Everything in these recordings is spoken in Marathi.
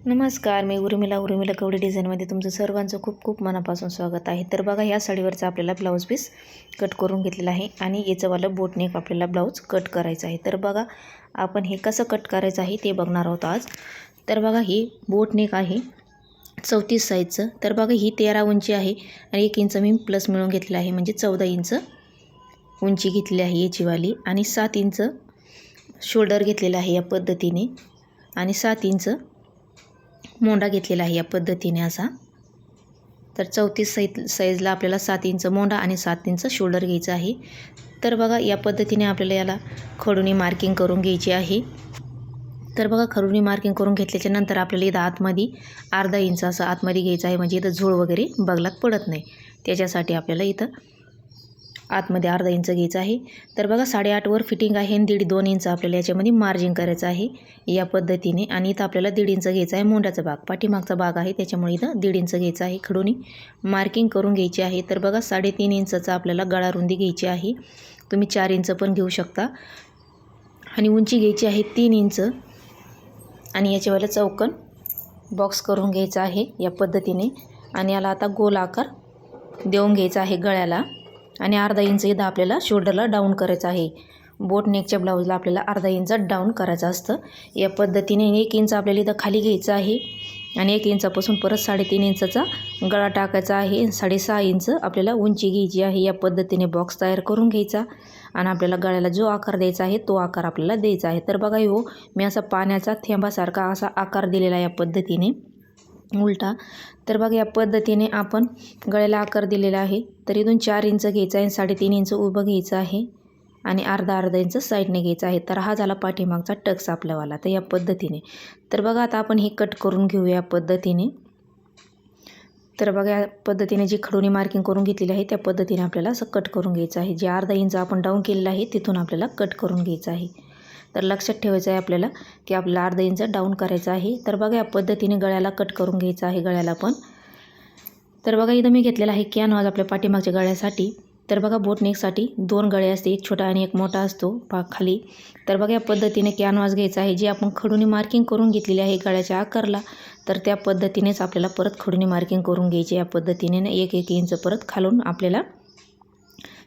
नमस्कार मी उर्मिला. उर्मिला कवडी डिझाईनमध्ये तुमचं सर्वांचं खूप खूप मनापासून स्वागत आहे. तर बघा या साडीवरचा आपल्याला ब्लाऊज पीस कट करून घेतलेला आहे आणि याचंवालं बोटनेक आपल्याला ब्लाऊज कट करायचं आहे. तर बघा आपण हे कसं कट करायचं आहे ते बघणार आहोत आज. तर बघा ही बोटनेक आहे चौतीस साईजचं तर बघा ही तेरा उंची आहे आणि एक इंच मी प्लस मिळून घेतलेलं आहे. म्हणजे चौदा इंच उंची घेतली आहे याचीवाली आणि सात इंच शोल्डर घेतलेला आहे या पद्धतीने आणि सात इंच मोंडा घेतलेला आहे या पद्धतीने असा. तर चौतीस साईज साईजला आपल्याला सात इंच मोंडा आणि सात इंच शोल्डर घ्यायचं आहे. तर बघा या पद्धतीने आपल्याला याला खडूनी मार्किंग करून घ्यायची आहे. तर बघा खडूनी मार्किंग करून घेतल्याच्या नंतर आपल्याला इथं आतमध्ये अर्धा इंच असं आतमध्ये घ्यायचं आहे. म्हणजे इथं झोळ वगैरे बगलात पडत नाही. त्याच्यासाठी आपल्याला इथं आतमध्ये अर्धा इंच घ्यायचं आहे. तर बघा साडेआठवर फिटिंग आहे आणि दीड दोन इंच आपल्याला याच्यामध्ये मार्जिन करायचं आहे. या पद्धतीने आणि इथं आपल्याला दीड इंच घ्यायचं आहे. मोंड्याचा भाग पाठीमागचा भाग आहे. त्याच्यामुळे इथं दीड इंच घ्यायचं आहे खडूनी. मार्किंग करून घ्यायची आहे. तर बघा साडेतीन इंचाचा आपल्याला गळा रुंदी घ्यायची आहे. तुम्ही चार इंच पण घेऊ शकता. आणि उंची घ्यायची आहे तीन इंच. आणि याच्यावाला चौकन बॉक्स करून घ्यायचा आहे या पद्धतीने. आणि याला आता गोल आकार देऊन घ्यायचा आहे गळ्याला. आणि अर्धा इंच इथं आपल्याला शोल्डरला डाऊन करायचं आहे. बोट नेकच्या ब्लाऊजला आपल्याला अर्धा इंच डाऊन करायचं असतं. या पद्धतीने एक इंच आपल्याला इथं खाली घ्यायचं आहे. आणि एक इंचापासून परत साडेतीन इंचाचा गळा टाकायचा आहे. साडेसहा इंच आपल्याला उंची घ्यायची आहे. या पद्धतीने बॉक्स तयार करून घ्यायचा. आणि आपल्याला गळ्याला जो आकार द्यायचा आहे तो आकार आपल्याला द्यायचा आहे. तर बघा हो मी असा पाण्याचा थेंबासारखा असा आकार दिलेला या पद्धतीने. उलटा. तर बघा या पद्धतीने आपण गळ्याला आकार दिलेला आहे. तर इथून चार इंच घ्यायचं आहे साडेतीन इंच उभं घ्यायचं आहे. आणि अर्धा अर्धा इंच साईडने घ्यायचा आहे. तर हा झाला पाठीमागचा टक्स आपल्यावाला तर या पद्धतीने. तर बघा आता आपण हे कट करून घेऊया या पद्धतीने. तर बघा या पद्धतीने जी खडोनी मार्किंग करून घेतलेली आहे त्या पद्धतीने आपल्याला असं कट करून घ्यायचं आहे. जे अर्धा इंच आपण डाऊन केलेलं आहे तिथून आपल्याला कट करून घ्यायचं आहे. तर लक्षात ठेवायचं आहे आपल्याला की आपल्याला अर्धा इंच डाऊन करायचं आहे. तर बघा या पद्धतीने गळ्याला कट करून घ्यायचं आहे गळ्याला पण. तर बघा इथं मी घेतलेला आहे कॅनवाज आपल्या पाठीमागच्या गळ्यासाठी. तर बघा बोटनेकसाठी दोन गळे असते एक छोटा आणि एक मोठा असतो पा खाली. तर बघा या पद्धतीने कॅनवास घ्यायचा आहे. जी आपण खडूनी मार्किंग करून घेतलेली आहे गळ्याच्या आकारला तर त्या पद्धतीनेच आपल्याला परत खडूनी मार्किंग करून घ्यायची या पद्धतीने एक एक इंच परत खालून आपल्याला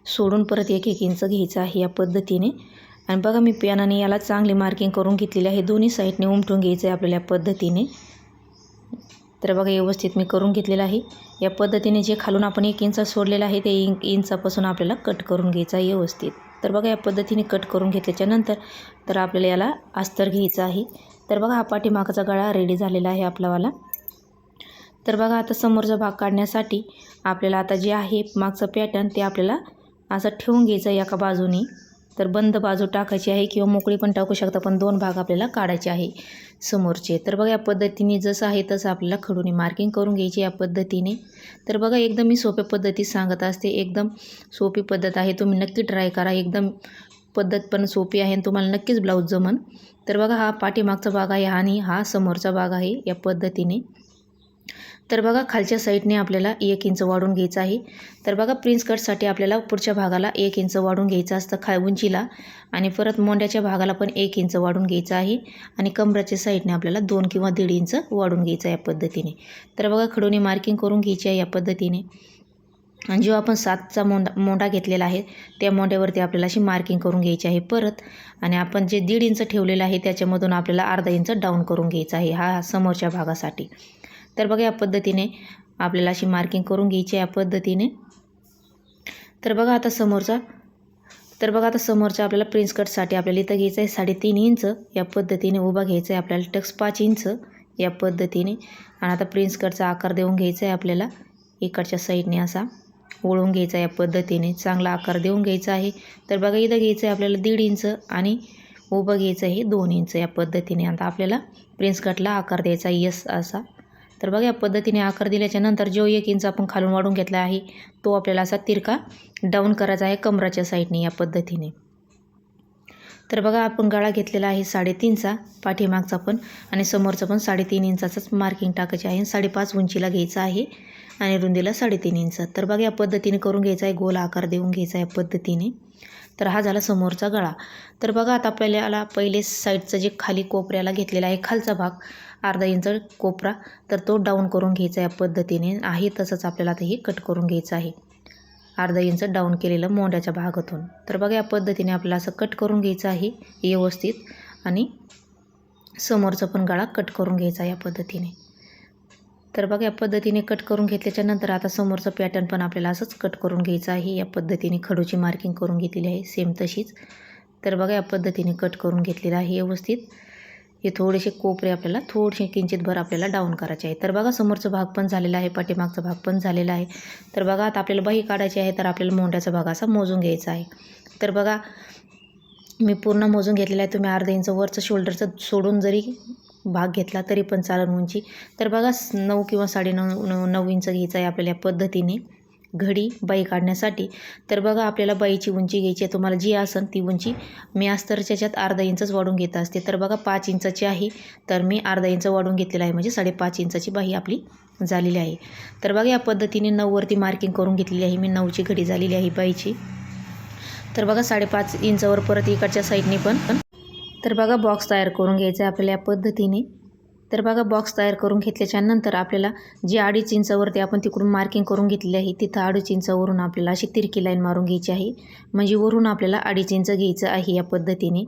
सोडून परत एक एक इंच घ्यायचं आहे या पद्धतीने. आणि बघा मी पेनाने याला चांगली मार्किंग करून घेतलेली आहे. दोन्ही साईडने उमटून घ्यायचं आहे आपल्याला या पद्धतीने. तर बघा व्यवस्थित मी करून घेतलेलं आहे. या पद्धतीने जे खालून आपण एक इंच सोडलेलं आहे ते इंक इंचापासून आपल्याला कट करून घ्यायचं आहे व्यवस्थित. तर बघा या पद्धतीने कट करून घेतल्याच्यानंतर तर आपल्याला याला अस्तर घ्यायचं आहे. तर बघा हा पाठीमागाचा गळा रेडी झालेला आहे आपलावाला. तर बघा आता समोरचा भाग काढण्यासाठी आपल्याला आता जे आहे मागचं पॅटर्न ते आपल्याला असं ठेवून घ्यायचं आहे एका बाजूने. तर बंद बाजू टाकायची आहे किंवा मोकळी पण टाकू शकता पण दोन भाग आपल्याला काढायचे आहे समोरचे. तर बघा या पद्धतीने जसं आहे तसं आपल्याला खडूने मार्किंग करून घ्यायची या पद्धतीने. तर बघा एकदम मी सोप्या पद्धतीत सांगत असते एकदम सोपी पद्धत आहे. तुम्ही नक्की ट्राय करा. एकदम पद्धत पण सोपी आहे आणि तुम्हाला नक्कीच ब्लाऊज जमन. तर बघा हा पाठीमागचा भाग आहे आणि हा समोरचा भाग आहे या पद्धतीने. तर बघा खालच्या साईडने आपल्याला एक इंच वाढून घ्यायचं आहे. तर बघा प्रिन्स कटसाठी आपल्याला पुढच्या भागाला एक इंच वाढून घ्यायचं असतं खा उंचीला. आणि परत मोंड्याच्या भागाला पण एक इंच वाढून घ्यायचं आहे. आणि कमराच्या साईडने आपल्याला दोन किंवा दीड इंच वाढून घ्यायचं या पद्धतीने. तर बघा खडूने मार्किंग करून घ्यायची आहे या पद्धतीने. आणि जो आपण सातचा मोंडा मोंडा घेतलेला आहे त्या मोंड्यावरती आपल्याला अशी मार्किंग करून घ्यायची आहे परत. आणि आपण जे दीड इंच ठेवलेलं आहे त्याच्यामधून आपल्याला अर्धा इंच डाऊन करून घ्यायचा आहे हा समोरच्या भागासाठी. तर बघा या पद्धतीने आपल्याला अशी मार्किंग करून घ्यायची या पद्धतीने. तर बघा आता समोरचा तर बघा आता समोरच्या आपल्याला प्रिन्स कटसाठी आपल्याला इथं घ्यायचं आहे साडेतीन इंच. या पद्धतीने उभा घ्यायचा आहे आपल्याला टक्स पाच इंच या पद्धतीने. आणि आता प्रिन्स कटचा आकार देऊन घ्यायचा आहे आपल्याला. इकडच्या साईडने असा ओळून घ्यायचा या पद्धतीने. चांगला आकार देऊन घ्यायचा आहे. तर बघा इथं घ्यायचं आहे आपल्याला दीड इंच आणि उभं घ्यायचं आहे दोन इंच या पद्धतीने. आता आपल्याला प्रिन्स कटला आकार द्यायचा यस असा. तर बघा या पद्धतीने आकार दिल्याच्या नंतर जो एक इंच आपण खालून वाढून घेतला आहे तो आपल्याला असा तिरका डाऊन करायचा आहे कमराच्या साईडने या पद्धतीने. तर बघा आपण गळा घेतलेला आहे साडेतीनचा पाठीमागचा पण आणि समोरचा पण साडेतीन इंचाचंच मार्किंग टाकायचे आहे साडेपाच उंचीला घ्यायचा आहे आणि रुंदीला साडेतीन इंच तर बघा या पद्धतीने करून घ्यायचा आहे गोल आकार देऊन घ्यायचा या पद्धतीने. तर हा झाला समोरचा गळा. तर बघा आता आपल्याला पहिले साईडचं जे खाली कोपऱ्याला घेतलेला आहे खालचा भाग अर्धा इंच कोपरा तर तो डाऊन करून घ्यायचा या पद्धतीने. आहे तसंच आपल्याला आता हे कट करून घ्यायचं आहे. अर्धा इंच डाऊन केलेलं मोंड्याच्या भागातून. तर बघा या पद्धतीने आपल्याला असं कट करून घ्यायचं आहे व्यवस्थित. आणि समोरचा पण गळा कट करून घ्यायचा या पद्धतीने. तर बघा या पद्धतीने कट करून घेतल्याच्या नंतर आता समोरचं पॅटर्न पण आपल्याला असंच कट करून घ्यायचं आहे. या पद्धतीने खडूची मार्किंग करून घेतलेली आहे सेम तशीच. तर बघा या पद्धतीने कट करून घेतलेलं आहे व्यवस्थित. हे थोडेसे कोपरे आपल्याला थोडेसे किंचित भर आपल्याला डाऊन करायचे आहे. तर बघा समोरचा भाग पण झालेला आहे पाठीमागचा भाग पण झालेला आहे. तर बघा आता आपल्याला बाही काढायची आहे तर आपल्याला मोंड्याचा भाग असा मोजून घ्यायचा आहे. तर बघा मी पूर्ण मोजून घेतलेला आहे. तुम्ही अर्धा इंच वरचं शोल्डरचं सोडून जरी भाग घेतला तरी पण चालेल उंची. तर बघा नऊ किंवा साडेनऊ नऊ नऊ इंच घ्यायचं आहे आपल्याला या पद्धतीने. घडी बाई काढण्यासाठी. तर बघा आपल्याला बाईची उंची घ्यायची आहे. तुम्हाला जी असेल ती उंची मी अस्तरच्या ह्याच्यात अर्धा इंचच वाढून घेत असते. तर बघा पाच इंचाची आहे. तर मी अर्धा इंच वाढून घेतलेला आहे. म्हणजे साडेपाच इंचाची बाई आपली झालेली आहे. तर बघा या पद्धतीने नऊवरती मार्किंग करून घेतलेली आहे मी. नऊची घडी झालेली आहे बाईची. तर बघा साडेपाच इंचावर परत इकडच्या साईडने पण तर बघा बॉक्स तयार करून घ्यायचा आहे आपल्याला या पद्धतीने. तर बघा बॉक्स तयार करून घेतल्याच्या नंतर आपल्याला जी अडीच इंचावरती आपण तिकडून मार्किंग करून घेतली आहे तिथं अडीच इंचावरून आपल्याला अशी तिरकी लाईन मारून घ्यायची आहे. म्हणजे वरून आपल्याला अडीच इंच घ्यायचं आहे या पद्धतीने.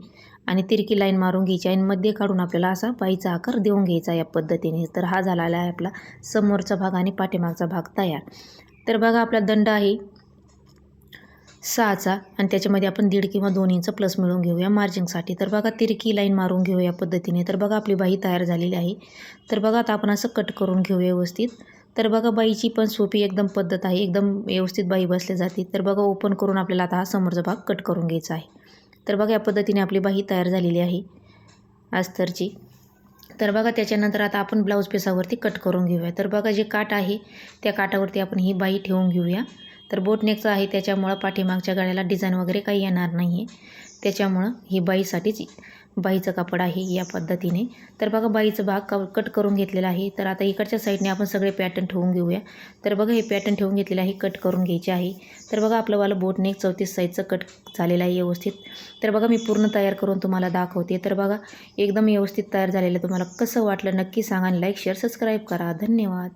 आणि तिरकी लाईन मारून घ्यायची आहे आणि मध्ये काढून आपल्याला असा पायीचा आकार देऊन घ्यायचा या पद्धतीने. तर हा झालेला आहे आपला समोरचा भाग आणि पाठीमागचा भाग तयार. तर बघा आपला दंड आहे. सहाचा आणि त्याच्यामध्ये आपण दीड किंवा दोन इंच प्लस मिळवून घेऊया मार्जिंगसाठी तर बघा तिरकी लाईन मारून घेऊया या पद्धतीने. तर बघा आपली बाही तयार झालेली आहे. तर बघा आता आपण असं कट करून घेऊया व्यवस्थित. तर बघा बाईची पण सोपी एकदम पद्धत आहे. एकदम व्यवस्थित बाई बसली जाते. तर बघा ओपन करून आपल्याला आता हा समोरचा भाग कट करून घ्यायचा आहे. तर बघा या पद्धतीने आपली बाई तयार झालेली आहे. अस्तरची. तर बघा त्याच्यानंतर आता आपण ब्लाऊज पेसावरती कट करून घेऊया. तर बघा जे काट आहे त्या काटावरती आपण ही बाई ठेवून घेऊया. तर बोटनेकचं आहे त्याच्यामुळं पाठीमागच्या गळ्याला डिझाईन वगैरे काही येणार नाही आहे त्याच्यामुळं ही बाईसाठीच बाईचं कापड आहे या पद्धतीने. तर बघा बाईचं भाग क कट करून घेतलेला आहे. तर आता इकडच्या साईडने आपण सगळे पॅटर्न ठेवून घेऊया. तर बघा हे पॅटर्न ठेवून घेतलेलं आहे कट करून घ्यायचे आहे. तर बघा आपलं वालं बोटनेक चौतीस साईजचं कट झालेलं आहे व्यवस्थित. तर बघा मी पूर्ण तयार करून तुम्हाला दाखवते. तर बघा एकदम व्यवस्थित तयार झालेलं तुम्हाला कसं वाटलं नक्की सांगा आणि लाईक शेअर सबस्क्राईब करा. धन्यवाद.